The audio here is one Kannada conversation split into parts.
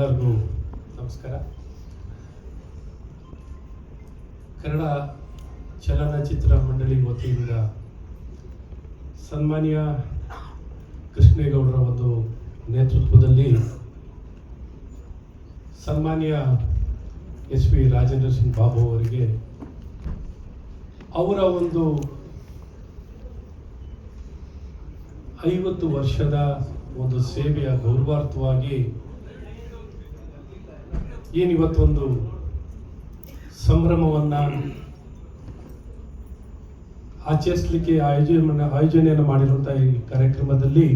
ಎಲ್ಲರಿಗೂ ನಮಸ್ಕಾರ. ಕನ್ನಡ ಚಲನಚಿತ್ರ ಮಂಡಳಿ ವತಿಯಿಂದ ಸನ್ಮಾನ್ಯ ಕೃಷ್ಣೇಗೌಡರ ಒಂದು ನೇತೃತ್ವದಲ್ಲಿ ಸನ್ಮಾನ್ಯ ಎಸ್ ವಿ ರಾಜೇಂದ್ರ ಸಿಂಗ್ ಬಾಬು ಅವರಿಗೆ ಅವರ ಒಂದು ಐವತ್ತು ವರ್ಷದ ಒಂದು ಸೇವೆಯ ಗೌರವಾರ್ಥವಾಗಿ ಏನಿವತ್ತೊಂದು ಸಂಭ್ರಮವನ್ನ ಆಚರಿಸಲಿಕ್ಕೆ ಆಯೋಜನೆ ಆಯೋಜನೆಯನ್ನು ಮಾಡಿರುವಂತಹ ಈ ಕಾರ್ಯಕ್ರಮದಲ್ಲಿ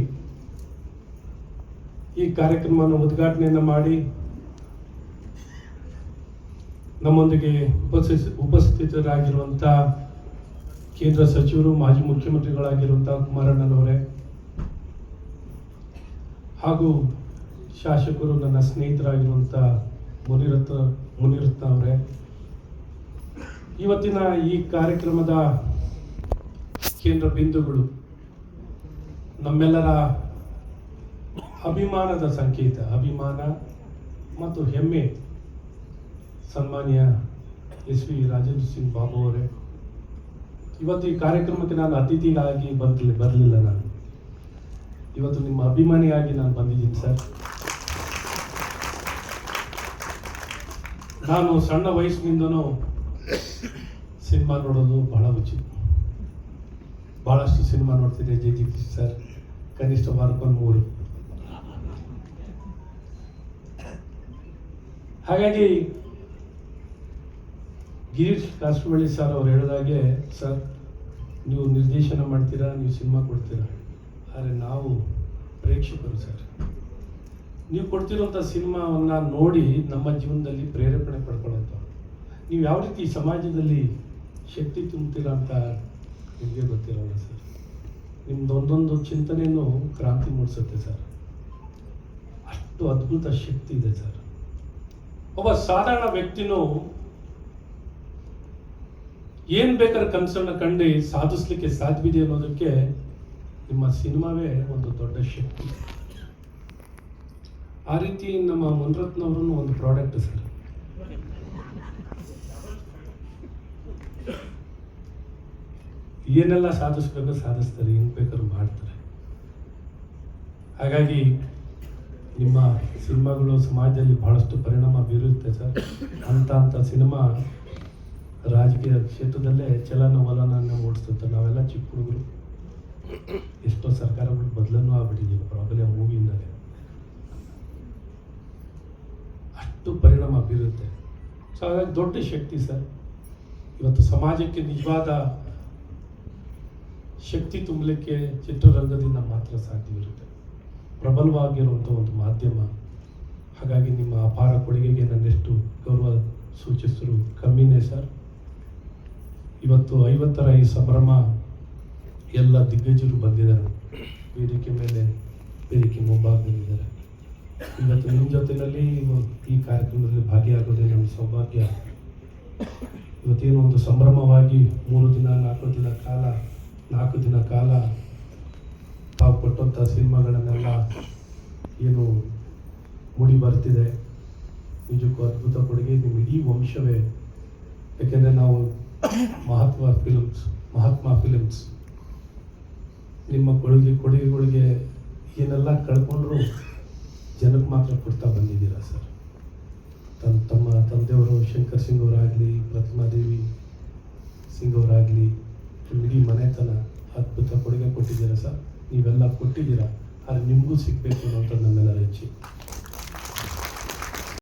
ಈ ಕಾರ್ಯಕ್ರಮವನ್ನು ಉದ್ಘಾಟನೆಯನ್ನು ಮಾಡಿ ನಮ್ಮೊಂದಿಗೆ ಉಪಸ್ಥಿತ ಉಪಸ್ಥಿತರಾಗಿರುವಂಥ ಕೇಂದ್ರ ಸಚಿವರು, ಮಾಜಿ ಮುಖ್ಯಮಂತ್ರಿಗಳಾಗಿರುವಂಥ ಕುಮಾರಣ್ಣನವರೇ, ಹಾಗೂ ಶಾಸಕರು ನನ್ನ ಸ್ನೇಹಿತರಾಗಿರುವಂಥ ಮುನಿರತ್ನ ಮುನಿರತ್ನ ಅವರೇ ಇವತ್ತಿನ ಈ ಕಾರ್ಯಕ್ರಮದ ಕೇಂದ್ರ ಬಿಂದುಗಳು ನಮ್ಮೆಲ್ಲರ ಅಭಿಮಾನದ ಸಂಕೇತ, ಅಭಿಮಾನ ಮತ್ತು ಹೆಮ್ಮೆ. ಸನ್ಮಾನ್ಯ ಎಸ್ ವಿ ರಾಜೇಂದ್ರ ಸಿಂಗ್ ಬಾಬು ಅವರೇ, ಇವತ್ತು ಈ ಕಾರ್ಯಕ್ರಮಕ್ಕೆ ನಾನು ಅತಿಥಿಗಾಗಿ ಬಂದಿಲ್ಲ ಬರಲಿಲ್ಲ ನಾನು. ಇವತ್ತು ನಿಮ್ಮ ಅಭಿಮಾನಿಯಾಗಿ ನಾನು ಬಂದಿದ್ದೀನಿ ಸರ್. ನಾನು ಸಣ್ಣ ವಯಸ್ಸಿನಿಂದನೂ ಸಿನಿಮಾ ನೋಡೋದು ಬಹಳ ರುಚಿ ಬಹಳಷ್ಟು ಸಿನಿಮಾ ನೋಡ್ತಿದ್ದೆ ಜೆ ಜಿ ಸರ್, ಕನಿಷ್ಠ ವಾರಕ್ಕೊಂದು ಮೂರು. ಹಾಗಾಗಿ ಗಿರೀಶ್ ಕಾಸರವಳ್ಳಿ ಸರ್ ಅವ್ರು ಹೇಳಿದಾಗೆ ಸರ್, ನೀವು ನಿರ್ದೇಶನ ಮಾಡ್ತೀರಾ, ನೀವು ಸಿನಿಮಾ ಕೊಡ್ತೀರಾ? ಆದರೆ ನಾವು ಪ್ರೇಕ್ಷಕರು ಸರ್. ನೀವು ಕೊಡ್ತಿರುವಂಥ ಸಿನಿಮಾವನ್ನು ನೋಡಿ ನಮ್ಮ ಜೀವನದಲ್ಲಿ ಪ್ರೇರೇಪಣೆ ಪಡ್ಕೊಳ್ಳೋಂಥ ನೀವು ಯಾವ ರೀತಿ ಸಮಾಜದಲ್ಲಿ ಶಕ್ತಿ ತುಂಬ್ತೀರಾ ಅಂತ ನಿಮಗೆ ಗೊತ್ತಿರೋಲ್ಲ ಸರ್. ನಿಮ್ದು ಒಂದೊಂದು ಚಿಂತನೆಯೂ ಕ್ರಾಂತಿ ಮೂಡಿಸುತ್ತೆ ಸರ್. ಅಷ್ಟು ಅದ್ಭುತ ಶಕ್ತಿ ಇದೆ ಸರ್. ಒಬ್ಬ ಸಾಧಾರಣ ವ್ಯಕ್ತಿನೂ ಏನು ಬೇಕಾದ್ರೆ ಕನಸನ್ನ ಕಂಡು ಸಾಧಿಸ್ಲಿಕ್ಕೆ ಸಾಧ್ಯವಿದೆ ಅನ್ನೋದಕ್ಕೆ ನಿಮ್ಮ ಸಿನಿಮಾವೇ ಒಂದು ದೊಡ್ಡ ಶಕ್ತಿ. ಆ ರೀತಿ ನಮ್ಮ ಮುನ್ರತ್ನವರು ಒಂದು ಪ್ರಾಡಕ್ಟ್ ಸರ್. ಏನೆಲ್ಲ ಸಾಧಿಸ್ಬೇಕು, ಸಾಧಿಸ್ತಾರೆ, ಹೆಂಗ್ ಬೇಕಾದ್ರೂ ಮಾಡ್ತಾರೆ. ಹಾಗಾಗಿ ನಿಮ್ಮ ಸಿನಿಮಾಗಳು ಸಮಾಜದಲ್ಲಿ ಬಹಳಷ್ಟು ಪರಿಣಾಮ ಬೀರುತ್ತೆ ಸರ್. ಅಂತ ಅಂತ ಸಿನಿಮಾ ರಾಜಕೀಯ ಕ್ಷೇತ್ರದಲ್ಲೇ ಚಲನವಲನವನ್ನು ಓಡಿಸುತ್ತೆ. ನಾವೆಲ್ಲ ಚಿಕ್ಕ ಹುಡುಗರು. ಎಷ್ಟೋ ಸರ್ಕಾರಗಳು ಬದಲನ್ನು ಆಗ್ಬಿಟ್ಟಿದ್ದೀವಿ ಪ್ರಾಬ್ಲಮ್ ಮೂವಿಯಿಂದಲೇ ಅಷ್ಟು ಪರಿಣಾಮ ಬೀರುತ್ತೆ? ಸೊ ಹಾಗಾಗಿ ದೊಡ್ಡ ಶಕ್ತಿ ಸರ್. ಇವತ್ತು ಸಮಾಜಕ್ಕೆ ನಿಜವಾದ ಶಕ್ತಿ ತುಂಬಲಿಕ್ಕೆ ಚಿತ್ರರಂಗದಿಂದ ಮಾತ್ರ ಸಾಧ್ಯವಿರುತ್ತೆ. ಪ್ರಬಲವಾಗಿರುವಂಥ ಒಂದು ಮಾಧ್ಯಮ. ಹಾಗಾಗಿ ನಿಮ್ಮ ಅಪಾರ ಕೊಡುಗೆಗೆ ನನ್ನೆಷ್ಟು ಗೌರವ ಸೂಚಿಸಿದ್ರು ಕಮ್ಮಿನೇ ಸರ್. ಇವತ್ತು ಐವತ್ತರ ಈ ಸಂಭ್ರಮ ಎಲ್ಲ ದಿಗ್ಗಜರು ಬಂದಿದ್ದಾರೆ. ವೇದಿಕೆ ಮೇಲೆ, ವೇದಿಕೆ ಮುಂಭಾಗದಲ್ಲಿದ್ದಾರೆ. ಇವತ್ತು ನಿಮ್ಮ ಜೊತೆಯಲ್ಲಿ ಈ ಕಾರ್ಯಕ್ರಮದಲ್ಲಿ ಭಾಗಿಯಾಗೋದೇ ನಮ್ಮ ಸೌಭಾಗ್ಯ. ಇವತ್ತೇನು ಒಂದು ಸಂಭ್ರಮವಾಗಿ ಮೂರು ದಿನ, ನಾಲ್ಕು ದಿನ ಕಾಲ, ನಾಲ್ಕು ದಿನ ಕಾಲ ತಾವು ಕೊಟ್ಟಂಥ ಸಿನಿಮಾಗಳನ್ನೆಲ್ಲ ಏನು ಮೂಡಿ ಬರ್ತಿದೆ. ನಿಜಕ್ಕೂ ಅದ್ಭುತ ಕೊಡುಗೆ. ನಿಮ್ಮ ಇಡೀ ವಂಶವೇ. ಯಾಕೆಂದರೆ ನಾವು ಮಹಾತ್ಮ ಫಿಲ್ಮ್ಸ್ ಮಹಾತ್ಮ ಫಿಲಿಮ್ಸ್ ನಿಮ್ಮ ಕೊಡುಗೆ, ಕೊಡುಗೆಗಳಿಗೆ ಏನೆಲ್ಲ ಕಳ್ಕೊಂಡ್ರು ಜನಕ್ಕೆ ಮಾತ್ರ ಕೊಡ್ತಾ ಬಂದಿದ್ದೀರಾ ಸರ್? ತಮ್ಮ ತಮ್ಮ ತಂದೆಯವರು ಶಂಕರ್ ಸಿಂಗ್ ಅವರಾಗಲಿ ಪ್ರತಿಮಾ ದೇವಿ ಸಿಂಗ್ ಅವರಾಗಲಿ ಇಡೀ ಮನೆತನ ಅದ್ಭುತ ಕೊಡುಗೆ ಕೊಟ್ಟಿದ್ದೀರಾ ಸರ್? ನೀವೆಲ್ಲ ಕೊಟ್ಟಿದ್ದೀರಾ, ಆದರೆ ನಿಮಗೂ ಸಿಗಬೇಕು ಅನ್ನೋಂಥದ್ದು ನಮ್ಮೆಲ್ಲರ ಇಚ್ಛೆ.